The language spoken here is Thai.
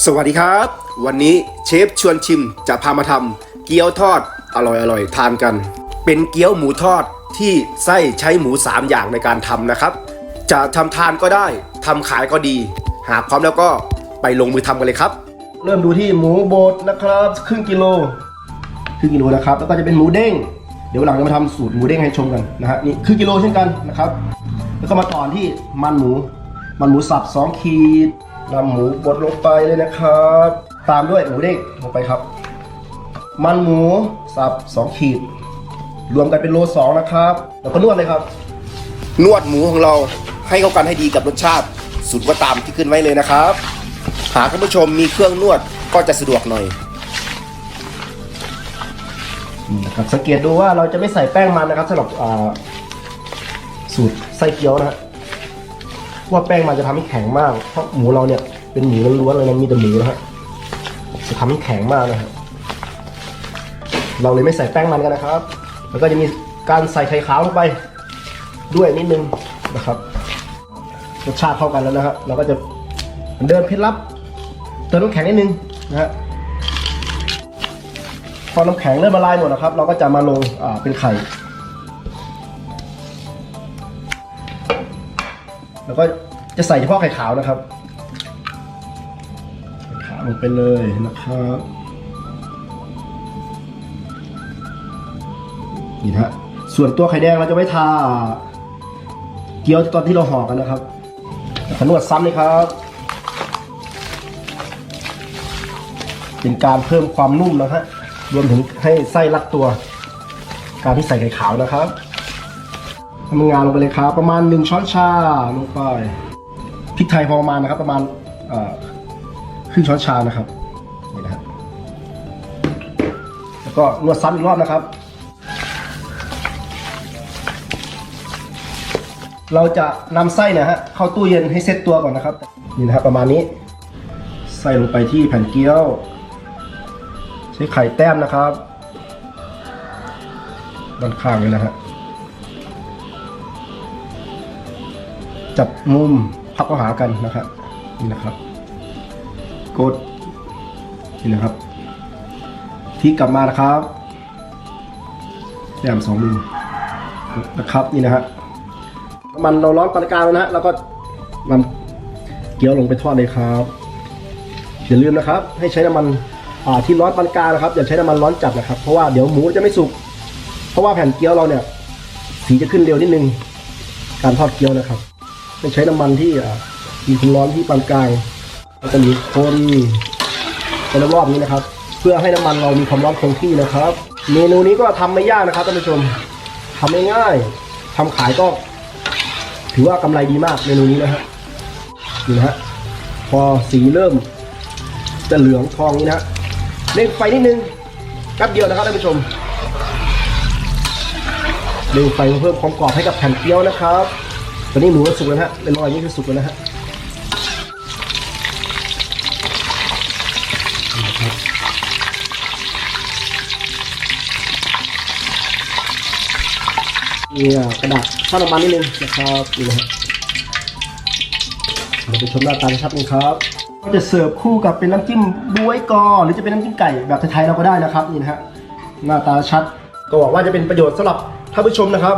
สวัสดีครับ วันนี้เชฟชวนชิมจะพามาทำเกี๊ยวทอดอร่อยๆทานกัน เป็นเกี๊ยวหมูทอดที่ไส้ใช้หมู 3 อย่างในการทำนะครับ จะทำทานก็ได้ทำขายก็ดี หากพร้อมแล้วก็ไปลงมือทำกันเลยครับ เริ่มดูที่หมูบดนะครับครึ่งกิโลครึ่งกิโลนะครับ แล้วก็จะเป็นหมูเด้ง เดี๋ยวหลังจะมาทำสูตรหมูเด้งให้ชมกันนะฮะนี่ครึ่งกิโลเช่นกันนะครับ แล้วก็มาต่อที่มันหมู มันหมูสับสองขีด นำหมูบดลงไปเลยนะครับ ตามด้วยหมูเด้งลงไปครับ มันหมูสับสองขีด รวมกันเป็นโลสองนะครับ แล้วก็นวดเลยครับ นวดหมูของเราให้เข้ากันให้ดีกับรสชาติสูตรว่าตามที่ขึ้นไว้เลยนะครับ หากท่านผู้ชมมีเครื่องนวดก็จะสะดวกหน่อยนี่นะครับสังเกตดูว่าเราจะไม่ใส่แป้งมันนะครับสำหรับอ่าสูตรไส้เกี๊ยวนะฮะ ว่าแป้งมันจะทำให้แข็งมาก เพราะหมูเราเนี่ยเป็นหมูล้วนๆเลยนะมีแต่หมูนะฮะจะทำให้แข็งมากนะฮะเราเลยไม่ใส่แป้งมันกันนะครับ แล้วก็จะมีการใส่ไข่ขาวลงไป ด้วยนิดนึงนะครับรสชาติเข้ากันแล้วนะฮะเราก็จะเดิมเคล็ดลับเติมน้ำแข็งนิดนึงนะฮะพอน้ำแข็งเริ่มละลายหมดนะครับ เราก็จะมาลงอ่เป็นไข่ แล้วก็จะใส่เฉพาะไข่ขาวนะครับไข่ขาวลงไปเลยนะครับนี่ฮะส่วนตัวไข่แดงเราจะไว้ทา เกี๊ยวตอนที่เราห่อกันนะครับขนวดซ้ำเลยครับ เป็นการเพิ่มความนุ่มนะฮะรวมถึงให้ไส้รัดตัว การที่ใส่ไข่ขาวนะครับ ทำงานลงไปเลยครับ ประมาณหนึ่งช้อนชาลงไปพริกไทยพอประมาณนะครับ ประมาณครึ่งช้อนชานะครับนี่นะฮะแล้วก็นวดซ้ำอีกรอบนะครับ เราจะนำไส้นี่ยฮะเข้าตู้เย็นให้เซ็ตตัวก่อนนะครับ นี่นะครับประมาณนี้ ใส่ลงไปที่แผ่นเกี๊ยว ใช้ไข่แต้มนะครับด้านข้างเลยนะฮะ จับมุมพับเข้าหากันนะครับนี่นะครับ กดนี่นะครับพลิกลับมานะครับแต้มสองมุมนะครับนี่นะฮะน้ำมันเราร้อนปานกลางแล้วนะฮะแล้วก็นำเกี๊ยวลงไปทอดเลยครับอย่าลืมนะครับ ให้ใช้น้ำมันที่ร้อนปานกลางนะครับอย่าใช้น้ำมันร้อนจัดนะครับ เพราะว่าเดี๋ยวหมูจะไม่สุกเพราะว่าแผ่นเกี๊ยวเราเนี่ยสีจะขึ้นเร็วนิดนึงการทอดเกี๊ยวนะครับ ให้ใช้น้ำมันที่มีความร้อนที่ปานกลางแล้วก็มีคนไปรอบๆนี้นะครับ เพื่อให้น้ำมันเรามีความร้อนคงที่นะครับ เมนูนี้ก็ทำไม่ยากนะครับท่านผู้ชมทำง่ายๆทำขายก็ ถือว่ากำไรดีมากเมนูนี้นะฮะนี่นะฮะพอสีเริ่ม จะเหลืองทองนี้นะฮะเร่งไฟนิดนึงแป๊บเดียวนะครับท่านผู้ชมเร่งไฟเพื่อเพิ่มความกรอบให้กับแผ่นเกี๊ยวนะครับ ตอนนี้หมูก็สุกแล้วฮะเป็นรอยอย่างนี้คือสุกแล้วนะฮะนี่กระดาษข้าวน้ำมันนิดนึงนะครับนี่นะฮะเราไปชมหน้าตาชัดเลยครับ ก็จะเสิร์ฟคู่กับเป็นน้ำจิ้มบวยกอหรือจะเป็นน้ำจิ้มไก่แบบไทยๆเราก็ได้นะครับนี่นะฮะหน้าตาชัดก็หวังว่าจะเป็นประโยชน์สำหรับท่านผู้ชมนะครับ